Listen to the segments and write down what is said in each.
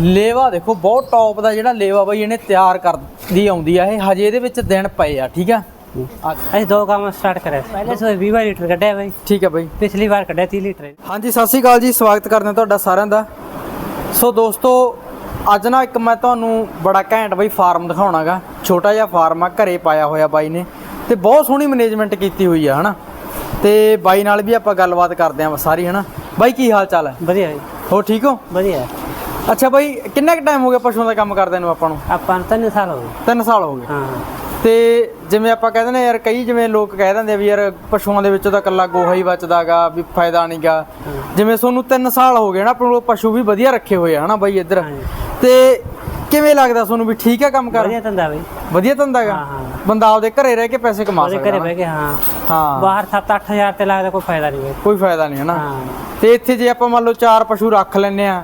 ਲੇਵਾ ਦੇਖੋ ਬਹੁਤ ਟੌਪ ਦਾ ਜਿਹੜਾ ਲੇਵਾ ਬਈ ਇਹਨੇ ਤਿਆਰ ਕਰਦੀ ਆਉਂਦੀ ਆ ਇਹ ਹਜੇ ਇਹਦੇ ਵਿੱਚ ਦਿਨ ਪਏ ਆ ਠੀਕ ਆ। ਅਸੀਂ ਦੋ ਕੰਮ ਸਟਾਰਟ ਕਰਿਆ। ਪਹਿਲੇ ਸੋ 20 ਲੀਟਰ ਕੱਢਿਆ ਬਾਈ। ਠੀਕ ਆ ਬਈ। ਪਿਛਲੀ ਵਾਰ ਕੱਢਿਆ 30 ਲੀਟਰ। ਹਾਂਜੀ ਸਤਿ ਸ਼੍ਰੀ ਅਕਾਲ ਜੀ ਸਵਾਗਤ ਕਰਦੇ ਹਾਂ ਤੁਹਾਡਾ ਸਾਰਿਆਂ ਦਾ। ਸੋ ਦੋਸਤੋ ਅੱਜ ਨਾ ਇੱਕ ਮੈਂ ਤੁਹਾਨੂੰ ਬੜਾ ਘੈਂਟ ਬਈ ਫਾਰਮ ਦਿਖਾਉਣਾਗਾ। ਛੋਟਾ ਜਿਹਾ ਫਾਰਮ ਆ ਘਰੇ ਪਾਇਆ ਹੋਇਆ ਬਾਈ ਨੇ। ਤੇ ਬਹੁਤ ਸੋਹਣੀ ਮੈਨੇਜਮੈਂਟ ਕੀਤੀ ਹੋਈ ਆ ਹਨਾ? ਤੇ ਬਾਈ ਨਾਲ ਵੀ ਆਪਾਂ ਗੱਲਬਾਤ ਕਰਦੇ ਆਂ ਸਾਰੀ ਹਨਾ? ਬਾਈ ਕੀ ਹਾਲ ਚਾਲ ਹੈ ਵਧੀਆ ਜੀ। ਹੋ ਠੀਕ ਹੋ? ਵਧੀਆ। ਅੱਛਾ ਬਾਈ ਕਿੰਨਾ ਕੁ ਟਾਈਮ ਹੋ ਗਿਆ ਪਸ਼ੂਆਂ ਦਾ ਕੰਮ ਕਰਦੇ ਨੂੰ ਆਪਾਂ ਨੂੰ? ਆਪਾਂ ਨੂੰ ਤਿੰਨ ਸਾਲ ਹੋ ਗਏ। 3 ਸਾਲ ਹੋ ਗਏ। ਹਾਂ। ਤੇ ਜਿਵੇਂ ਆਪਾਂ ਕਹਿੰਦੇ ਨੇ ਯਾਰ ਕਈ ਜਿਵੇਂ ਲੋਕ ਕਹਿ ਦਿੰਦੇ ਆ ਵੀ ਯਾਰ ਪਸ਼ੂਆਂ ਦੇ ਵਿੱਚੋਂ ਤਾਂ ਕੱਲਾ ਗੋਹਾ ਹੀ ਬਚਦਾਗਾ ਵੀ ਫਾਇਦਾ ਨਹੀਂਗਾ। ਜਿਵੇਂ ਤੁਹਾਨੂੰ 3 ਸਾਲ ਹੋ ਗਏ ਨਾ ਆਪਣੇ ਕੋਲ ਪਸ਼ੂ ਵੀ ਵਧੀਆ ਰੱਖੇ ਹੋਏ ਆ ਹਨਾ ਬਾਈ ਇੱਧਰ। ਤੇ ਕਿਵੇਂ ਲੱਗਦਾ ਤੁਹਾਨੂੰ ਵੀ ਠੀਕ ਹੈ ਕੰਮ ਕਰ? ਵਧੀਆ ਧੰਦਾ ਬਾਈ। ਵਧੀਆ ਧੰਦਾਗਾ। ਬੰਦਾ ਆਪਦੇ ਘਰੇ ਰਹਿ ਕੇ ਪੈਸੇ ਕਮਾ ਉਹਦੇ ਸਕਦਾ ਘਰੇ ਨਾ। ਬਹਿ ਕੇ ਹਾਂ। ਹਾਂ। ਬਾਹਰ 7-8000 ਤੇ ਲੱਗਦਾ ਕੋਈ ਫਾਇਦਾ ਨਹੀਂ ਕੋਈ ਫਾਇਦਾ ਨਹੀਂ ਹਨਾ? ਹਾਂ। ਤੇ ਇੱਥੇ ਜੇ ਆਪਾਂ ਮੰਨ ਲਓ ਚਾਰ ਪਸ਼ੂ ਰੱਖ ਲੈਨੇ ਆ।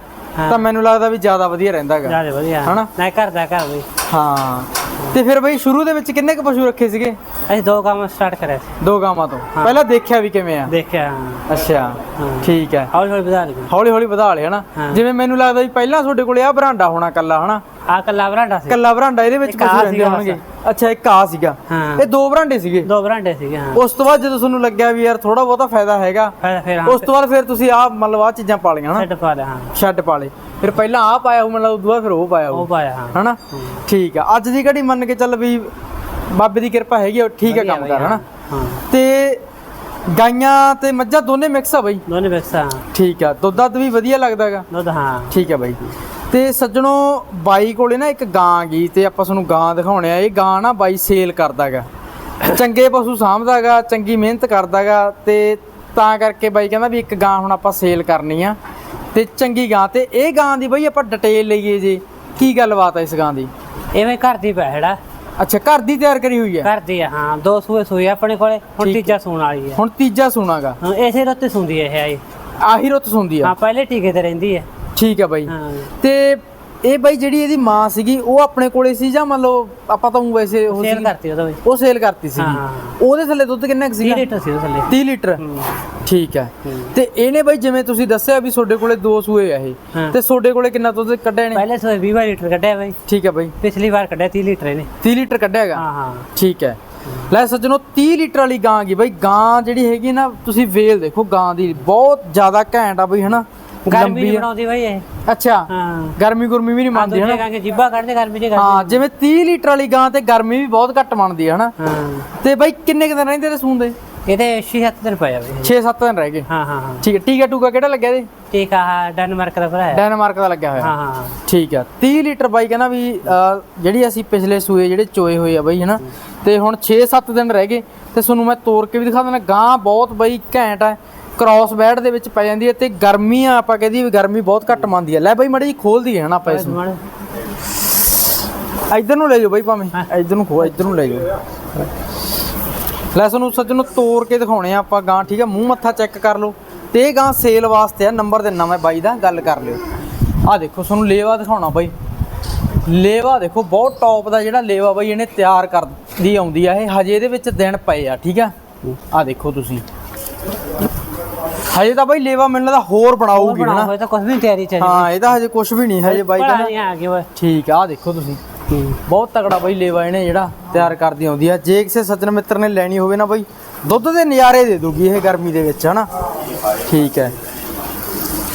ਤਾਂ ਮੈਨੂੰ ਲੱਗਦਾ ਵੀ ਜ਼ਿਆਦਾ ਵਧੀਆ ਰਹਿੰਦਾਗਾ ਜ਼ਿਆਦਾ ਵਧੀਆ। ਹਨਾ? ਨਾ ਘਰ ਦਾ ਘਰ ਬਾਈ ਹਾਂ। ਤੇ ਫਿਰ ਬਈ ਸ਼ੁਰੂ ਦੇ ਵਿੱਚ ਕਿੰਨੇ ਕੁ ਪਸ਼ੂ ਰੱਖੇ ਸੀਗੇ? ਅਸੀਂ ਦੋ ਕੰਮ ਸਟਾਰਟ ਕਰਿਆ ਸੀ। ਦੋ ਗਾਵਾਂ ਤੋਂ। ਪਹਿਲਾਂ ਦੇਖਿਆ ਵੀ ਕਿਵੇਂ ਆ? ਦੇਖਿਆ ਹਾਂ। ਅੱਛਾ। ਹਾਂ। ਠੀਕ ਹੈ। ਹੌਲੀ ਹੌਲੀ ਵਧਾ ਲਈ ਹੌਲੀ ਹੌਲੀ ਵਧਾ ਲਿਆ ਹਨਾ? ਹਾਂ। ਜਿਵੇਂ ਮੈਨੂੰ ਲੱਗਦਾ ਵੀ ਪਹਿਲਾਂ ਤੁਹਾਡੇ ਕੋਲੇ ਆ ਬਰਾਂਡਾ ਹੋਣਾ ਕੱਲਾ ਹਨਾ? ਆ ਕੱਲਾ ਬਰਾਂਡਾ ਸੀ। ਕੱਲਾ ਬਰਾਂਡਾ ਇਹਦੇ ਵਿੱਚ ਇੱਕ ਪਸ਼ੂ ਰਹਿੰਦੇ ਸੀਗਾ ਹੋਣਗੇ। ਅੱਛਾ ਇੱਕ ਆ ਸੀਗਾ। ਹਾਂ। ਇਹ ਦੋ ਬਰਾਂਡੇ ਸੀਗੇ? ਦੋ ਬਰਾਂਡੇ ਸੀਗੇ ਹਾਂ। ਉਸ ਤੋਂ ਬਾਅਦ ਜਦੋਂ ਤੁਹਾਨੂੰ ਲੱਗਿਆ ਵੀ ਯਾਰ ਥੋੜਾ ਬਹੁਤਾ ਫਾਇਦਾ ਹੈਗਾ ਫਿਰ ਹਾਂ। ਉਸ ਤੋਂ ਬਾਅਦ ਫਿਰ ਤੁਸੀਂ ਆ ਮਤਲਬ ਆ ਚੀਜ਼ਾਂ ਪਾ ਲਈਆਂ ਹਨਾ? ਸੈੱਟ ਪਾ ਲਿਆ ਹਾਂ। ਛੱਡ ਪਾ ਲਏ। ਫਿਰ ਪਹਿਲਾਂ ਆ ਪਾਇਆ ਹੋ ਮਤਲਬ ਉਦੋਂ ਫਿਰ ਉਹ ਪਾਇਆ ਉਹ ਹੋ ਪਾਇਆ ਹਾਂ। ਹਨਾ? ਠੀਕ ਆ। ਅੱਜ ਦੀ ਘੜੀ ਮੰਨ ਕੇ ਚੱਲ ਵੀ ਬਾਬੇ ਦੀ ਕਿਰਪਾ ਹੈਗੀ ਆ, ਠੀਕ ਆ ਵਧੀਆ ਕੰਮ ਕਰ ਹਨਾ? ਹਾਂ। ਤੇ ਗਾਈਆਂ ਤੇ ਮੱਝਾਂ ਦੋਨੇ ਮਿਕਸ ਆ ਬਈ? ਦੋਨੇ ਬੈਕਸਾਂ ਠੀਕ ਆ। ਦੁੱਧ ਦੱਧ ਵੀ ਵਧੀਆ ਲੱਗਦਾਗਾ ਦੁੱਧ ਹਾਂ। ਠੀਕ ਹੈ ਬਾਈ। ਤੇ ਸੱਜਣੋ ਬਾਈ ਕੋਲੇ ਨਾ ਇੱਕ ਗਾਂ ਗਈ ਤੇ ਆਪਾਂ ਤੁਹਾਨੂੰ ਗਾਂ ਦਿਖਾਉਣੇ ਆ। ਇਹ ਗਾਂ ਨਾ ਬਾਈ ਸੇਲ ਕਰਦਾਗਾ। ਚੰਗੇ ਪਸ਼ੂ ਸਾਂਭਦਾਗਾ ਚੰਗੀ ਮਿਹਨਤ ਕਰਦਾਗਾ ਤੇ ਤਾਂ ਕਰਕੇ ਬਾਈ ਕਹਿੰਦਾ ਵੀ ਇੱਕ ਗਾਂ ਹੁਣ ਆਪਾਂ ਸੇਲ ਕਰਨੀ ਆ। ਤੇ ਚੰਗੀ ਗਾਂ ਤੇ ਇਹ ਗਾਂ ਦੀ ਬਾਈ ਆਪਾਂ ਡਿਟੇਲ ਲਈਏ ਜੀ। ਕੀ ਗੱਲਬਾਤ ਹੈ ਇਸ ਗਾਂ ਦੀ? ਐਵੇਂ ਘਰ ਦੀ ਪੈੜਾ ਅੱਛਾ ਘਰ ਦੀ ਤਿਆਰ ਕਰੀ ਹੋਈ ਹੈ ਘਰ ਦੀ ਆ ਹਾਂ। ਦੋ ਸੂਏ ਸੂਏ ਆਪਣੇ ਕੋਲੇ ਹੁਣ ਤੀਜਾ ਸੂਣ ਵਾਲੀ ਹੈ ਹੁਣ ਤੀਜਾ ਸੁਣਾਗਾ। ਹਾਂ ਇਸੇ ਰੁੱਤੇ ਸੁੰਦੀ ਹੈ ਇਹ ਆਹੀ ਰੁੱਤ ਸੁਣਦੀ ਆ। ਹਾਂ ਪਹਿਲੇ ਟੀਕੇ ਤੇ ਰਹਿੰਦੀ ਹੈ ਠੀਕ ਹੈ ਬਾਈ। ਹਾਂ। ਤੇ ਇਹ ਬਾਈ ਜਿਹੜੀ ਇਹਦੀ ਮਾਂ ਸੀਗੀ ਉਹ ਆਪਣੇ ਕੋਲੇ ਸੀ ਜਾਂ ਮੰਨ ਲਓ ਆਪਾਂ ਤਾਂ ਵੈਸੇ ਉਹ ਸੇਲ ਸੀਗੀ- ਕਰਤੀ ਉਹਦਾ ਵੀ ਉਹ ਸੇਲ ਕਰਤੀ ਸੀ। ਉਹਦੇ ਥੱਲੇ ਦੁੱਧ ਕਿੰਨਾ ਕੁ 30 ਸੀਗਾ ਲੀਟਰ ਸੀ ਉਹ ਥੱਲੇ। 30 ਲੀਟਰ। ਠੀਕ ਹੈ। ਤੇ ਇਹਨੇ ਬਾਈ ਜਿਵੇਂ ਤੁਸੀਂ ਦੱਸਿਆ ਵੀ ਤੁਹਾਡੇ ਕੋਲੇ ਦੋ ਸੂਏ ਆ ਇਹ। ਤੇ ਤੁਹਾਡੇ ਕੋਲੇ ਕਿੰਨਾ ਦੁੱਧ ਕੱਢਿਆ ਨੇ ਪਹਿਲੇ ਸੂਏ 20 ਲੀਟਰ ਕੱਢਿਆ ਬਾਈ। ਠੀਕ ਹੈ ਬਾਈ। ਪਿਛਲੀ ਵਾਰ ਕੱਢਿਆ 30 ਲੀਟਰ ਇਹਨੇ। 30 ਲੀਟਰ ਕੱਢਿਆ ਹੈਗਾ? ਹਾਂ ਹਾਂ। ਠੀਕ ਹੈ। ਲੈ ਸੱਜਣੋ 30 ਲੀਟਰ ਵਾਲੀ ਗਾਂ ਗਈ ਬਾਈ। ਗਾਂ ਜਿਹੜੀ ਹੈਗੀ ਨਾ ਤੁਸੀਂ ਵੇਲ ਦੇਖੋ ਗਾਂ ਦੀ ਬਹੁਤ ਜ਼ਿਆਦਾ ਘੈਂਟ ਆ ਬਈ ਹਨਾ? ਗਰਮੀ ਲੰਬੀ ਨਹੀਂ ਆ। ਬਣਾਉਂਦੀ ਬਾਈ ਇਹ। ਅੱਛਾ ਹਾਂ। ਗਰਮੀ ਗੁਰਮੀ ਵੀ ਨਹੀਂ ਮੰਨਦੀ ਦੂਜੇ ਹਨਾ? ਕਹਿੰਗੇ ਜਿੱਬਾ ਕੱਢਦੇ ਗਰਮੀ ਚ ਹਾਂ ਜਿਵੇਂ 30 ਲੀਟਰ ਵਾਲੀ ਗਾਂ ਤੇ ਗਰਮੀ ਵੀ ਬਹੁਤ ਘੱਟ ਮੰਨਦੀ ਹੈ ਹਨਾ? ਹਾਂ। ਤੇ ਬਾਈ ਕਿੰਨੇ ਕੁ ਦਿਨ ਰਹਿੰਦੇ ਨੇ ਸੂੰਦੇ ਇਹਦੇ 6-7 ਦਿਨ ਪਿਆ ਬਾਈ। 6-7 ਦਿਨ ਰਹਿ ਗਏ। ਹਾਂ ਹਾਂ ਹਾਂ। ਠੀਕ ਹੈ ਟੀਕਾ ਟੂਕਾ ਕਿਹੜਾ ਲੱਗਿਆ ਇਹਦੇ ਠੀਕ ਆ ਆਹ ਡੈਨਮਾਰਕ ਦਾ ਭਰਾ ਹੈ। ਡੈਨਮਾਰਕ ਦਾ ਲੱਗਿਆ ਹੋਇਆ। ਹਾਂ ਹਾਂ ਹਾਂ। ਠੀਕ ਆ। 30 ਲੀਟਰ ਬਾਈ ਕਹਿੰਦਾ ਵੀ ਅਹ, ਜਿਹੜੀ ਅਸੀਂ ਪਿਛਲੇ ਸੂਏ ਜਿਹੜੇ ਚੋਏ ਹੋਏ ਆ ਬਾਈ ਹਨਾ? ਤੇ ਹੁਣ 6-7 ਦਿਨ ਰਹਿ ਗਏ। ਤੇ ਤੁਹਾਨੂੰ ਮੈਂ ਤੋੜ ਕੇ ਵੀ ਦਿਖਾ ਦਿੰਦਾ ਗਾਂ ਬਹੁਤ ਬਾਈ ਘੈਂਟ ਆ। ਕ੍ਰਾਸ ਬੈਡ ਦੇ ਵਿੱਚ ਪੈ ਜਾਂਦੀ ਹੈ ਤੇ ਗਰਮੀ ਆ ਆਪਾਂ ਕਹਦੀ ਵੀ ਗਰਮੀ ਬਹੁਤ ਘੱਟ ਮੰਨਦੀ ਹੈ। ਲੈ ਬਾਈ ਮੜੀ ਜੀ ਖੋਲਦੀ ਹੈ ਹਨਾ ਆਪਾਂ ਇਸ ਨੂੰ। ਇੱਧਰ ਨੂੰ ਲੈ ਜਾਓ ਬਾਈ ਭਾਵੇਂ। ਇੱਧਰ ਨੂੰ ਖੋ ਇੱਧਰ ਨੂੰ ਲੈ ਜਾਓ। ਲੈ ਸਾਨੂੰ ਸੱਜਣ ਨੂੰ ਤੋੜ ਕੇ ਦਿਖਾਉਣੇ ਆ ਆਪਾਂ ਗਾਂ ਠੀਕ ਆ? ਮੂੰਹ ਮੱਥਾ ਚੈੱਕ ਕਰ ਲਓ। ਤੇ ਇਹ ਗਾਂ ਸੇਲ ਵਾਸਤੇ ਆ ਨੰਬਰ ਦੇਣਾ ਮੈਂ ਬਾਈ ਦਾ ਗੱਲ ਕਰ ਲਿਓ। ਆ ਦੇਖੋ ਤੁਹਾਨੂੰ ਲੇਵਾ ਦਿਖਾਉਣਾ ਬਾਈ। ਲੇਵਾ ਦੇਖੋ ਬਹੁਤ ਟੌਪ ਦਾ ਜਿਹੜਾ ਲੇਵਾ ਬਾਈ ਇਹਨੇ ਤਿਆਰ ਕਰਦੀ ਆਉਂਦੀ ਆ। ਇਹ ਹਜੇ ਇਹਦੇ ਵਿੱਚ ਦਿਨ ਪਏ ਆ ਠੀਕ ਆ? ਆ ਦੇਖੋ ਤੁਸੀਂ। ਹਜੇ ਤਾਂ ਬਾਈ ਲੇਵਾ ਮੈਨੂੰ ਲੱਗਦਾ ਹੋਰ ਬਣਾਉਗੀ ਬਣਾ ਹਨਾ? ਹੋਇਆ ਤਾਂ ਕੁਝ ਵੀ ਤਿਆਰੀ ਚੱਲੀ ਹਾਂ ਇਹਦਾ ਹਜੇ ਕੁਝ ਵੀ ਨਹੀਂ ਹਜੇ ਬਾਈ ਦਾ ਆ ਗਿਆ ਓਏ। ਠੀਕ ਆ ਆਹ ਦੇਖੋ ਤੁਸੀਂ। ਬਹੁਤ ਤਗੜਾ ਬਾਈ ਲੇਵਾ ਇਹਨੇ ਜਿਹੜਾ ਤਿਆਰ ਕਰਦੀ ਆਉਂਦੀ ਆ। ਜੇ ਕਿਸੇ ਸੱਜਣ ਮਿੱਤਰ ਨੇ ਲੈਣੀ ਹੋਵੇ ਨਾ ਬਾਈ ਦੁੱਧ ਦੇ ਨਜ਼ਾਰੇ ਦੇ ਦੂਗੀ ਇਹ ਗਰਮੀ ਦੇ ਵਿੱਚ ਹਨਾ? ਠੀਕ ਹੈ।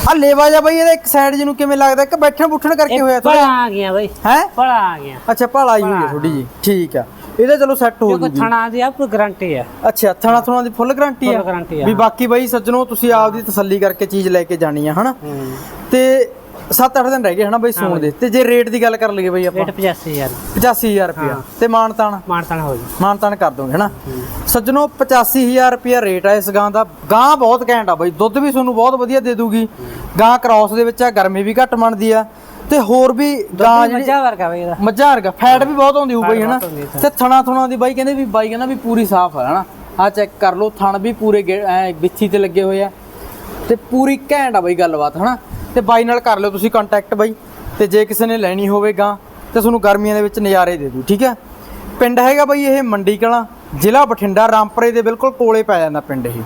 ਆ ਲੇਵਾ ਜਾ ਬਾਈ ਇਹਦਾ ਇੱਕ ਸਾਈਡ ਜਿਹਨੂੰ ਕਿਵੇਂ ਲੱਗਦਾ? ਕਿ ਬੈਠਣ ਬੁੱਠਣ ਕਰਕੇ ਹੋਇਆ ਥੋੜਾ ਆ ਗਿਆ ਬਾਈ। ਹੈ? ਬੜਾ ਆ ਗਿਆ। ਅੱਛਾ ਭਾਲਾ ਹੀ ਹੋਈ ਹੈ ਥੋੜੀ ਜੀ ਠੀਕ ਆ। ਇਹਦਾ ਚਲੋ ਸੈੱਟ ਹੋ ਜੂਗੀ। ਥਣਾ ਦੀ ਆਪ ਗਾਰੰਟੀ ਹੈ ਅੱਛਾ ਥਣਾ ਥਣਾ ਦੀ ਫੁੱਲ ਗਾਰੰਟੀ ਆ? Full guarantee ਆ, ਵੀ ਹਾਂ। ਬਾਕੀ ਬਾਈ ਸੱਜਣੋ ਤੁਸੀਂ ਆਪਦੀ ਤਸੱਲੀ ਕਰਕੇ ਚੀਜ਼ ਲੈ ਕੇ ਜਾਣੀ ਆ ਹਨਾ? ਤੇ 7-8 ਦਿਨ ਰਹਿ ਗਏ ਹਨਾ ਬਾਈ ਸੂਣ ਦੇ। ਤੇ ਜੇ ਰੇਟ ਦੀ ਗੱਲ ਕਰ ਲਈਏ ਬਾਈ ਆਪਾਂ। ਰੇਟ 85000 85000 ਰੁਪਇਆ। ਤੇ ਮਾਨਤਾਨ? ਮਾਨਤਾਨ ਹੋ ਜੀ। ਮਾਨਤਾਨ ਕਰ ਦੋਗੇ ਹਨਾ? ਸੱਜਣੋ 85000 ਰੁਪਇਆ ਰੇਟ ਆ ਇਸ ਗਾਂ ਦਾ। ਗਾਂ ਬਹੁਤ ਘੈਂਟ ਆ ਬਾਈ। ਦੁੱਧ ਵੀ ਤੁਹਾਨੂੰ ਬਹੁਤ ਵਧੀਆ ਦੇ ਦੂਗੀ। ਗਾਂ ਕ੍ਰਾਸ ਦੇ ਵਿੱਚ ਆ ਗਰਮੀ ਵੀ ਘੱਟ ਮੰਨਦੀ ਆ। ਤੇ ਹੋਰ ਵੀ ਗਾਂ ਜਿਹੜੀ ਮੱਝਾ ਵਰਗਾ ਬਾਈ ਇਹਦਾ। ਮੱਝਾਂ ਵਰਗਾ ਫੈਟ ਵੀ ਬਹੁਤ ਆਉਂਦੀ ਹੋਊ ਬਾਈ ਹਨਾ? ਹੈ ਤੇ ਥਣਾ ਥਣਾ ਦੀ ਬਾਈ ਕਹਿੰਦੇ ਵੀ ਬਾਈ ਕਹਿੰਦਾ ਵੀ ਪੂਰੀ ਸਾਫ਼ ਆ ਹਨਾ? ਆ ਚੈੱਕ ਕਰ ਲਓ ਥਣ ਵੀ ਪੂਰੇ ਵਿੱਥੀ ਤੇ ਲੱਗੇ ਹੋਏ ਆ। ਤੇ ਪੂਰੀ ਘੈਂਟ ਆ ਬਾਈ ਗੱਲਬਾਤ ਹਨਾ? ਤੇ ਬਾਈ ਨਾਲ ਕਰ ਲਿਓ ਤੁਸੀਂ ਕੰਟੈਕਟ ਬਾਈ ਤੇ ਜੇ ਕਿਸੇ ਨੇ ਲੈਣੀ ਹੋਵੇ ਗਾਂ ਤੇ ਤੁਹਾਨੂੰ ਗਰਮੀਆਂ ਦੇ ਵਿੱਚ ਨਜ਼ਾਰੇ ਦੇ ਦੂ ਠੀਕ ਹੈ? ਪਿੰਡ ਹੈਗਾ ਬਾਈ ਇਹ ਮੰਡੀ ਕਲਾਂ ਜ਼ਿਲ੍ਹਾ ਬਠਿੰਡਾ ਰਾਮਪੁਰੇ ਦੇ ਬਿਲਕੁਲ ਕੋਲੇ ਪੈ ਜਾਂਦਾ ਪਿੰਡ ਇਹ।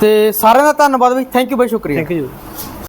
ਤੇ ਸਾਰਿਆਂ ਦਾ ਧੰਨਵਾਦ ਬਾਈ ਥੈਂਕ ਯੂ ਬਾਈ ਸ਼ੁਕਰੀਆ। Thank you